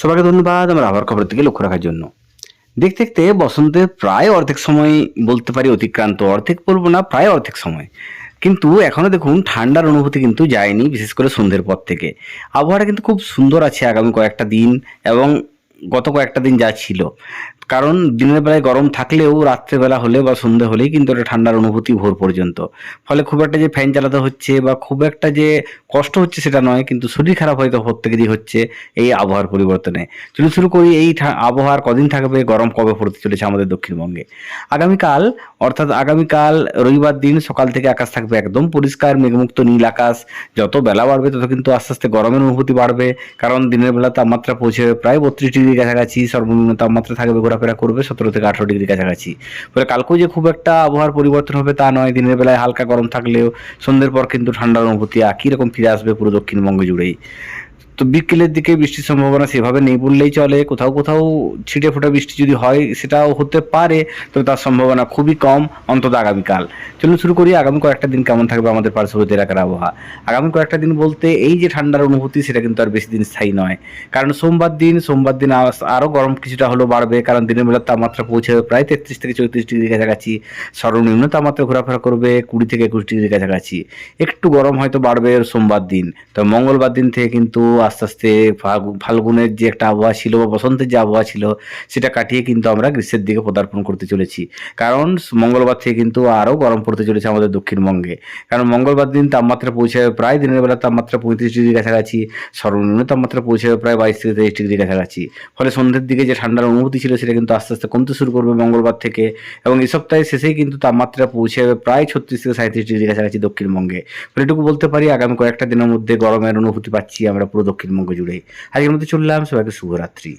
সবাইকে ধন্যবাদ আমার আবার খবরের দিকে লক্ষ্য রাখার জন্য। দেখতে দেখতে বসন্তের প্রায় অর্ধেক সময় বলতে পারি অতিক্রান্ত, অর্ধেক বলব না, প্রায় অর্ধেক সময়। কিন্তু এখনও দেখুন ঠান্ডার অনুভূতি কিন্তু যায়নি, বিশেষ করে সন্ধ্যের পর থেকে। আবহাওয়াটা কিন্তু খুব সুন্দর আছে আগামী কয়েকটা দিন এবং গত কয়েকটা দিন যা ছিল। কারণ দিনের বেলায় গরম থাকলেও রাত্রেবেলা হলে বা সন্ধে হলেই কিন্তু একটা ঠান্ডার অনুভূতি ভোর পর্যন্ত। ফলে খুব একটা যে ফ্যান চালাতে হচ্ছে বা খুব একটা যে কষ্ট হচ্ছে সেটা নয়, কিন্তু শরীর খারাপ হয়তো প্রত্যেক দিন হচ্ছে এই আবহাওয়ার পরিবর্তনে। চলুন শুরু করি, এই আবহাওয়ার কদিন থাকবে, গরম কবে পড়তে চলেছে আমাদের দক্ষিণবঙ্গে। আগামীকাল, অর্থাৎ আগামীকাল রবিবার দিন সকাল থেকে আকাশ থাকবে একদম পরিষ্কার, মেঘমুক্ত, নীল আকাশ। যত বেলা বাড়বে, তত কিন্তু আস্তে আস্তে গরমের অনুভূতি বাড়বে। কারণ দিনের বেলা তাপমাত্রা পৌঁছে প্রায় বত্রিশ ডিগ্রি কাছাকাছি, সর্বনিম্ন তাপমাত্রা থাকবে ঘোরাফেরা করবে সতেরো থেকে আঠারো ডিগ্রি কাছাকাছি। ফলে কালকেও যে খুব একটা আবহাওয়ার পরিবর্তন হবে তা নয়, দিনের বেলায় হালকা গরম থাকলেও সন্ধ্যের পর কিন্তু ঠান্ডার অনুভূতি একই রকম ফিরে আসবে পুরো দক্ষিণবঙ্গ জুড়েই। তো বিকেলের দিকে বৃষ্টির সম্ভাবনা সেভাবে নেই বললেই চলে, কোথাও কোথাও ছিটে ফোটা বৃষ্টি যদি হয় সেটাও হতে পারে, তবে তার সম্ভাবনা খুবই কম অন্তত আগামীকাল। চলুন শুরু করি, আগামী কয়েকটা দিন কেমন থাকবে আমাদের পার্শ্ববর্তী এলাকার আবহাওয়া। আগামী কয়েকটা দিন বলতে এই যে ঠান্ডার অনুভূতি সেটা কিন্তু আর বেশি দিন স্থায়ী নয়। কারণ সোমবার দিন সোমবার দিন আরও গরম কিছুটা হলেও বাড়বে, কারণ দিনের বেলার তাপমাত্রা পৌঁছাবে প্রায় তেত্রিশ থেকে চৌত্রিশ ডিগ্রি কাছাকাছি। সর্বনিম্ন তাপমাত্রা ঘোরাফেরা করবে কুড়ি থেকে একুশ ডিগ্রি কাছাকাছি। একটু গরম হয়তো বাড়বে সোমবার দিন তো মঙ্গলবার দিন থেকে কিন্তু আস্তে আস্তে ফাল্গু- ফাল্গুনের যে একটা আবহাওয়া ছিল বা বসন্তের যে আবহাওয়া ছিল, সেটা কাটিয়ে কিন্তু আমরা গ্রীষ্মের দিকে পদার্পণ করতে চলেছি। কারণ মঙ্গলবার থেকে কিন্তু আরও গরম পড়তে চলেছে আমাদের দক্ষিণবঙ্গে। কারণ মঙ্গলবার দিন তাপমাত্রা পৌঁছাবে প্রায় দিনের বেলা তাপমাত্রা পঁয়ত্রিশ ডিগ্রি কাছাকাছি, সর্বনিম্ন তাপমাত্রা পৌঁছাবে প্রায় বাইশ থেকে তেইশ ডিগ্রি কাছাকাছি। ফলে সন্ধ্যের দিকে যে ঠান্ডার অনুভূতি ছিল, সেটা কিন্তু আস্তে আস্তে কমতে শুরু করবে মঙ্গলবার থেকে। এবং এই সপ্তাহের শেষেই কিন্তু তাপমাত্রা পৌঁছে যাবে প্রায় ছত্রিশ থেকে সাঁত্রিশ ডিগ্রি কাছাকাছি দক্ষিণবঙ্গে। ফলে এটুকু বলতে পারি, আগামী কয়েকটা দিনের মধ্যে গরমের অনুভূতি পাচ্ছি আমরা পুরো দক্ষিণবঙ্গ জুড়ে। আজকের মধ্যে চললাম সবাইকে শুভরাত্রি।